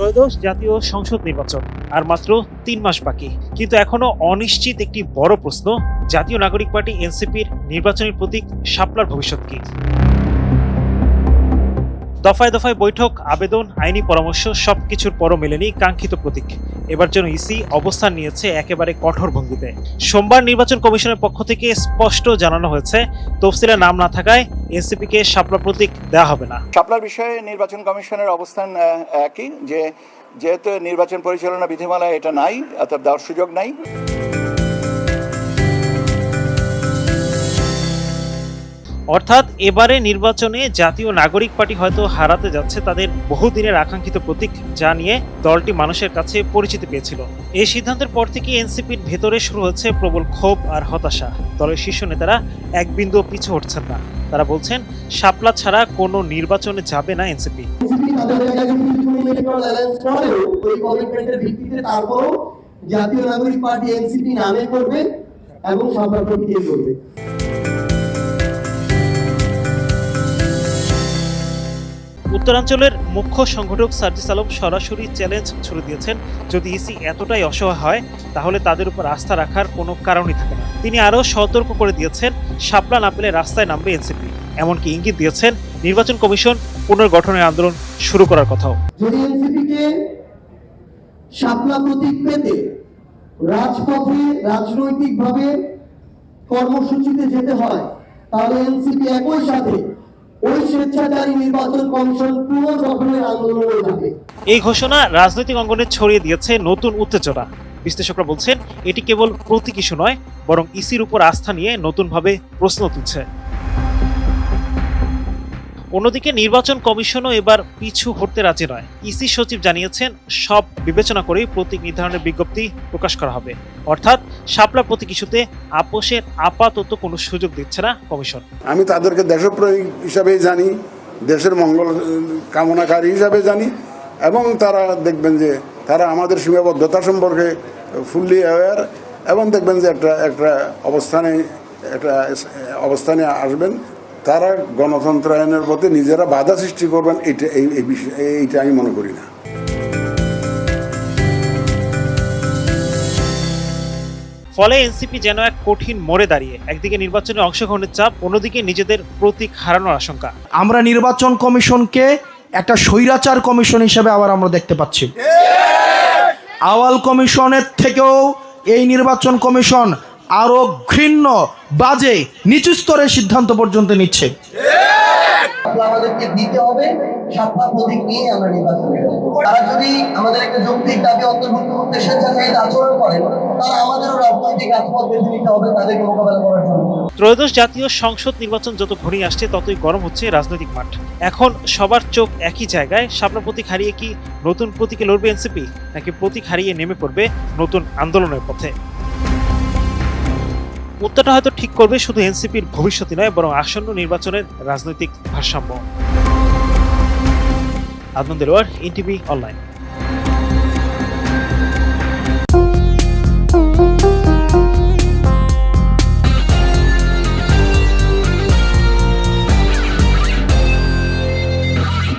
ত্রয়োদশ জাতীয় সংসদ নির্বাচন, আর মাত্র তিন মাস বাকি। কিন্তু এখনও অনিশ্চিত একটি বড় প্রশ্ন, জাতীয় নাগরিক পার্টি এনসিপির নির্বাচনের প্রতীক সাপলার ভবিষ্যৎ কি? দফায় দফায় বৈঠক, আবেদন, আইনি পরামর্শ, সবকিছুর পরও মেলেনি কাঙ্ক্ষিত প্রতীক। এবার যেন ইসি অবস্থান নিয়েছে একেবারে কঠোর ভঙ্গিতে। সোমবার নির্বাচন কমিশনের পক্ষ থেকে স্পষ্ট জানানো হয়েছে তফসিলে নাম না থাকায় এনসিপিকে শাপলা প্রতীক দেওয়া হবে না। শাপলার বিষয়ে নির্বাচন কমিশনের অবস্থান একই যে যেহেতু নির্বাচন পরিচালনা বিধিমালায় এটা নাই, অর্থাৎ দেওয়ার সুযোগ নাই। অর্থাৎ এবারে নির্বাচনে জাতীয় নাগরিক পার্টি হয়তো হারাতে যাচ্ছে তাদের বহুদিনের আকাঙ্ক্ষিত প্রতীক, যা নিয়ে দলটি মানুষের কাছে পরিচিতি পেয়েছিল। এই সিদ্ধান্তের পর থেকে এনসিপির ভেতরে শুরু হচ্ছে প্রবল ক্ষোভ আর হতাশা। দলের শীর্ষ নেতারা এক বিন্দু পিছু হটছেন না। তারা বলছেন শাপলা ছাড়া কোনো নির্বাচনে যাবে না এনসিপি। জাতীয় নাগরিক পার্টি এনসিপি নামে করবে এবং করবে। উত্তরাঞ্চলের মুখ্য সংগঠক সার্জিস আলম সরাসরি চ্যালেঞ্জ ছুড়ে দিয়েছেন, যদি ইসি এতটাই অসহায় হয়, তাহলে তাদের উপর আস্থা রাখার কোনো কারণই থাকে না। তিনি আরও সতর্ক করে দিয়েছেন, শাপলা না পেলে রাস্তায় নামবে এনসিপি। এমনকি ইঙ্গিত দিয়েছেন, নির্বাচন কমিশন পুনর্গঠনের আন্দোলন শুরু করার কথাও। যদি এনসিপি কে শাপলা প্রতীক পেতে রাজপথে রাজনৈতিকভাবে কর্মসূচিতে যেতে হয়, তাহলে এনসিপি একই সাথে এই ঘোষণা রাজনৈতিক অঙ্গনে ছড়িয়ে দিয়েছে নতুন উত্তেজনা। বিশ্লেষকরা বলছেন, এটি কেবল প্রতীক ইস্যু নয়, বরং ইসির উপর আস্থা নিয়ে নতুনভাবে প্রশ্ন তুলছে। অন্যদিকে নির্বাচন কমিশনও এবার পিছু হটতে রাজি নয়। ইসি সচিব জানিয়েছেন, সব বিবেচনা করেই প্রতীক নির্ধারণের বিজ্ঞপ্তি প্রকাশ করা হবে। অর্থাৎ শাপলা প্রতীক ইস্যুতে আপোষের আপাতত কোনো সুযোগ দিচ্ছে না কমিশন। আমি তাদেরকে দেশপ্রেমিক হিসাবেই জানি, দেশের মঙ্গল কামনাকারী হিসাবে জানি, এবং তারা দেখবেন যে তারা আমাদের সীমাবদ্ধতা সম্পর্কে ফুললি অ্যাওয়ার এবং দেখবেন যে একটা একটা অবস্থানে একটা অবস্থানে আসবেন। তারা গণতন্ত্রায়নের প্রতি নিজেরা বাধা সৃষ্টি করবেন এইটা এই এই বিষয় এইটা আমি মনে করি না। ফলে এনসিপি যেন এক কঠিন মোড়ে দাঁড়িয়ে একদিকে নির্বাচনে অংশগ্রহণের চাপ অন্যদিকে নিজেদের প্রতীক হারানোর আশঙ্কা। আমরা নির্বাচন কমিশনকে একটা স্বৈরাচার কমিশন হিসেবে আবার আমরা দেখতে পাচ্ছি। আওয়াল কমিশনের থেকেও এই নির্বাচন কমিশন আরও ঘৃণ্য বাজে নিচু স্তরের সিদ্ধান্ত পর্যন্ত নিচ্ছে। আমাদেরকে দিতে হবে শাপলা প্রতীক নিয়ে আমরা নির্বাচন তারা যদি আমাদের একটা যৌক্তিক দাবি অন্তর্ভুক্ত করতে স্বেচ্ছাচারিত আচরণ করেন তাহলে আমাদেরও রাজনৈতিক রাজপথ বেছে নিতে হবে তাদেরকে মোকাবেলা করার জন্য। ত্রয়োদশ জাতীয় সংসদ নির্বাচন যত ঘনিয়ে আসছে ততই গরম হচ্ছে রাজনৈতিক মাঠ। এখন সবার চোখ একই জায়গায় শাপলা প্রতীক হারিয়ে কি নতুন প্রতীকে লড়বে এনসিপি নাকি প্রতীক হারিয়ে নেমে পড়বে নতুন আন্দোলনের পথে? উত্তরটা হয়তো ঠিক করবে শুধু এনসিপির ভবিষ্যৎই নয়, বরং আসন্ন নির্বাচনের রাজনৈতিক ভারসাম্য। আদমন দেলোয়ার ইনটিভি অনলাইন।